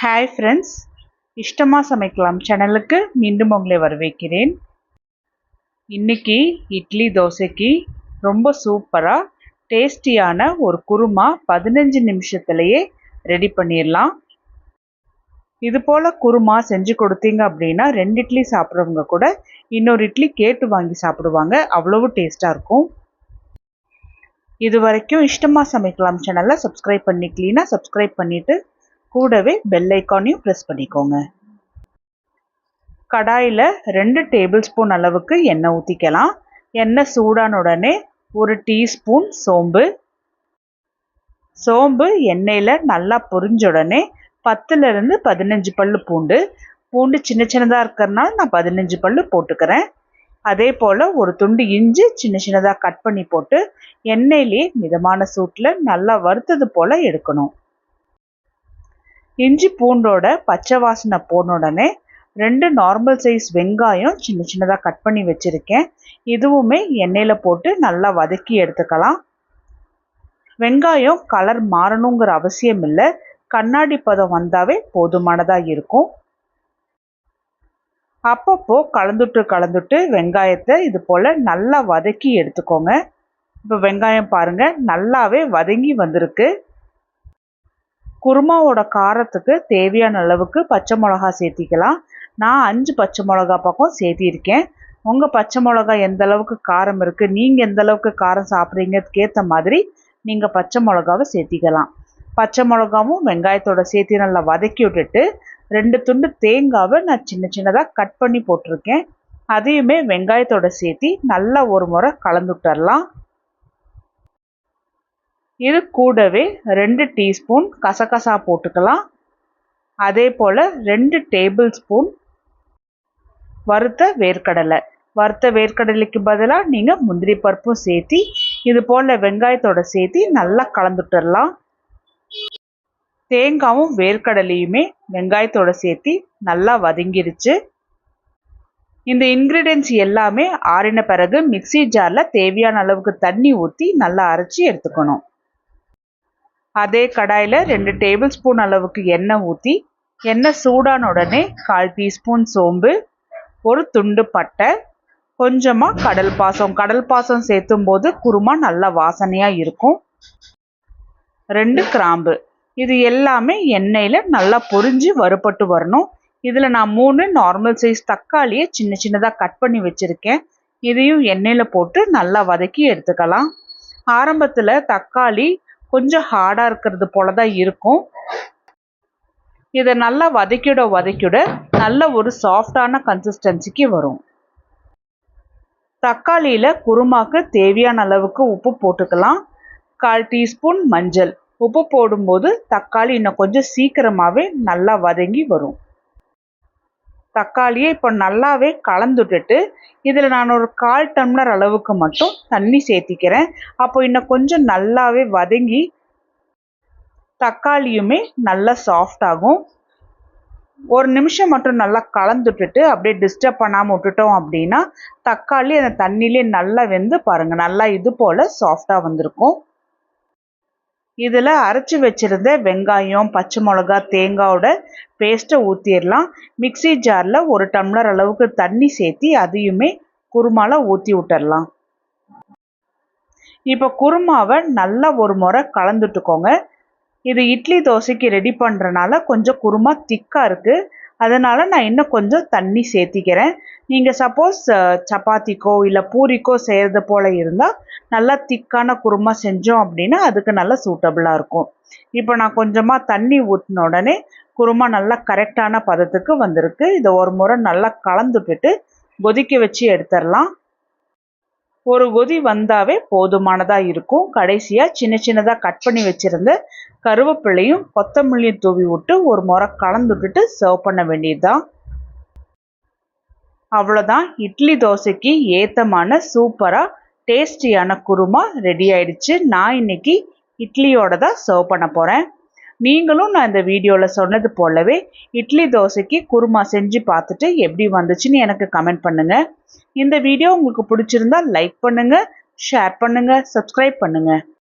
Hi friends இஷ்டமாக சமைக்கலாம் சேனலுக்கு மீண்டும் உங்களை வரவேற்கிறேன். இன்றைக்கி இட்லி தோசைக்கு ரொம்ப சூப்பராக டேஸ்டியான ஒரு குருமா பதினஞ்சு நிமிஷத்துலையே ரெடி பண்ணிடலாம் இது போல் குருமா செஞ்சு கொடுத்தீங்க அப்படின்னா ரெண்டு இட்லி சாப்பிட்றவங்க கூட இன்னொரு இட்லி கேட்டு வாங்கி சாப்பிடுவாங்க. அவ்வளவு டேஸ்ட்டாக இருக்கும். இது வரைக்கும் இஷ்டமாக சமைக்கலாம் சேனலை சப்ஸ்கிரைப் பண்ணிக்கலீன்னா சப்ஸ்கிரைப் பண்ணிவிட்டு கூடவே பெல் ஐக்கானையும் ப்ரெஸ் பண்ணிக்கோங்க. கடாயில் ரெண்டு டேபிள் ஸ்பூன் அளவுக்கு எண்ணெய் ஊற்றிக்கலாம் எண்ணெய் சூடான உடனே ஒரு டீஸ்பூன் சோம்பு. சோம்பு எண்ணெயில் நல்லா பொரிஞ்ச உடனே பத்துலேருந்து பதினஞ்சு பல் பூண்டு. பூண்டு சின்ன சின்னதாக இருக்கிறதுனால நான் பதினஞ்சு பல் போட்டுக்கிறேன். அதே போல் ஒரு துண்டு இஞ்சி சின்ன சின்னதாக கட் பண்ணி போட்டு எண்ணெயிலே மிதமான சூட்டில் நல்லா வறுத்தது போல் எடுக்கணும். இஞ்சி பூண்டோட பச்சை வாசனை போன உடனே ரெண்டு நார்மல் சைஸ் வெங்காயம் சின்ன சின்னதாக கட் பண்ணி வச்சுருக்கேன். இதுவுமே எண்ணெயில் போட்டு நல்லா வதக்கி எடுத்துக்கலாம். வெங்காயம் கலர் மாறணுங்கிற அவசியம் இல்லை. கண்ணாடி பதம் வந்தாவே போதுமானதாக இருக்கும். அப்பப்போ கலந்துட்டு கலந்துட்டு வெங்காயத்தை இது போல் நல்லா வதக்கி எடுத்துக்கோங்க. இப்போ வெங்காயம் பாருங்கள் நல்லாவே வதங்கி வந்திருக்கு. குருமாவோட காரத்துக்கு தேவையான அளவுக்கு பச்சை மிளகா சேர்த்திக்கலாம். நான் அஞ்சு பச்சை மிளகா பக்கம் சேர்த்திருக்கேன். உங்கள் பச்சை மிளகா எந்த அளவுக்கு காரம் இருக்குது நீங்கள் எந்த அளவுக்கு காரம் சாப்பிட்றீங்கிறதுக்கு ஏற்ற மாதிரி நீங்கள் பச்சை மிளகாவை சேர்த்திக்கலாம். பச்சை மிளகாவும் வெங்காயத்தோட சேர்த்து நல்லா வதக்கி விட்டுட்டு ரெண்டு துண்டு தேங்காவை நான் சின்ன சின்னதாக கட் பண்ணி போட்டிருக்கேன். அதையுமே வெங்காயத்தோட சேர்த்து நல்லா ஒரு முறை கலந்து இது கூடவே ரெண்டு டீஸ்பூன் கசகசா போட்டுக்கலாம். அதே போல் ரெண்டு டேபிள் ஸ்பூன் வறுத்த வேர்க்கடலை. வறுத்த வேர்க்கடலைக்கு பதிலாக நீங்கள் முந்திரி பருப்பும் சேர்த்தி இது போல் வெங்காயத்தோட சேர்த்தி நல்லா கலந்துட்டுடலாம் தேங்காவும் வேர்க்கடலையுமே வெங்காயத்தோட சேர்த்தி நல்லா வதங்கிருச்சு. இந்த இன்க்ரீடியன்ஸ் எல்லாமே ஆறின பிறகு மிக்சி ஜாரில் தேவையான அளவுக்கு தண்ணி ஊற்றி நல்லா அரைச்சி எடுத்துக்கணும். அதே கடாயில் ரெண்டு டேபிள் ஸ்பூன் அளவுக்கு எண்ணெய் ஊற்றி எண்ணெய் சூடான உடனே கால் டீஸ்பூன் சோம்பு ஒரு துண்டு பட்டை கொஞ்சமாக கடல் பாசம். கடல் பாசம் சேர்த்தும் போது குருமா நல்லா வாசனையாக இருக்கும். ரெண்டு கிராம்பு. இது எல்லாமே எண்ணெயில் நல்லா பொரிஞ்சு வறுபட்டு வரணும். இதில் நான் மூணு நார்மல் சைஸ் தக்காளியை சின்ன சின்னதாக கட் பண்ணி வச்சுருக்கேன். இதையும் எண்ணெயில் போட்டு நல்லா வதக்கி எடுத்துக்கலாம். ஆரம்பத்தில் தக்காளி கொஞ்சம் ஹார்டாக இருக்கிறது போல தான் இருக்கும். இதை நல்லா வதக்கிட வதக்கிட நல்ல ஒரு சாஃப்டான கன்சிஸ்டன்சிக்கு வரும். தக்காளியில் குருமாக்கு தேவையான அளவுக்கு உப்பு போட்டுக்கலாம். கால் டீஸ்பூன் மஞ்சள். உப்பு போடும்போது தக்காளி இன்னும் கொஞ்சம் சீக்கிரமாகவே நல்லா வதங்கி வரும். தக்காளியை இப்போ நல்லாவே கலந்துட்டுட்டு இதில் நான் ஒரு கால் டம்ளர் அளவுக்கு மட்டும் தண்ணி சேர்த்திக்கிறேன். அப்போ இன்னும் கொஞ்சம் நல்லாவே வதங்கி தக்காளியுமே நல்லா சாஃப்ட் ஆகும். ஒரு நிமிஷம் மட்டும் நல்லா கலந்துட்டுட்டு அப்படியே டிஸ்டர்ப் பண்ணாமல் விட்டுட்டோம் அப்படின்னா தக்காளி அந்த தண்ணியிலே நல்லா வெந்து பாருங்கள் நல்லா இது போல் சாஃப்டாக வந்திருக்கும். இதில் அரைச்சி வச்சுருந்த வெங்காயம் பச்சை மிளகா தேங்காயோட பேஸ்ட்டை ஊற்றிடலாம் மிக்சி ஜாரில் ஒரு டம்ளர் அளவுக்கு தண்ணி சேர்த்தி அதையுமே குருமாவில் ஊற்றி விட்டுடலாம் இப்போ குருமாவை நல்லா ஒரு முறை கலந்துட்டுக்கோங்க. இது இட்லி தோசைக்கு ரெடி பண்ணுறனால கொஞ்சம் குருமா திக்காக இருக்குது அதனால் நான் இன்னும் கொஞ்சம் தண்ணி சேர்த்திக்கிறேன். நீங்கள் சப்போஸ் சப்பாத்திக்கோ இல்லை பூரிக்கோ செய்கிறது போல் இருந்தால் நல்லா திக்கான குருமா செஞ்சோம் அப்படின்னா அதுக்கு நல்லா சூட்டபுளாக இருக்கும். இப்போ நான் கொஞ்சமாக தண்ணி ஊற்றின உடனே குருமா நல்லா கரெக்டான பதத்துக்கு வந்திருக்கு. இதை ஒரு முறை நல்லா கலந்துட்டுட்டு கொதிக்க வச்சு எடுத்துடலாம். ஒரு கொதி வந்தாவே போதுமானதாக இருக்கும். கடைசியாக சின்ன சின்னதாக கட் பண்ணி வச்சுருந்த கருவேப்பிலையும் கொத்தமல்லியும் தூவி விட்டு ஒரு முறை கலந்து விட்டுட்டு சர்வ் பண்ண வேண்டியதுதான். அவ்வளோதான் இட்லி தோசைக்கு ஏத்தமான சூப்பராக டேஸ்டியான குருமா ரெடி ஆயிடுச்சு. நான் இன்னைக்கு இட்லியோட தான் சர்வ் பண்ண போகிறேன் நீங்களும் நான் இந்த வீடியோவில் சொன்னது போலவே இட்லி தோசைக்கு குருமா செஞ்சு பார்த்துட்டு எப்படி வந்துச்சுன்னு எனக்கு கமெண்ட் பண்ணுங்கள் இந்த வீடியோ உங்களுக்கு பிடிச்சிருந்தா லைக் பண்ணுங்கள் ஷேர் பண்ணுங்கள் சப்ஸ்கிரைப் பண்ணுங்கள்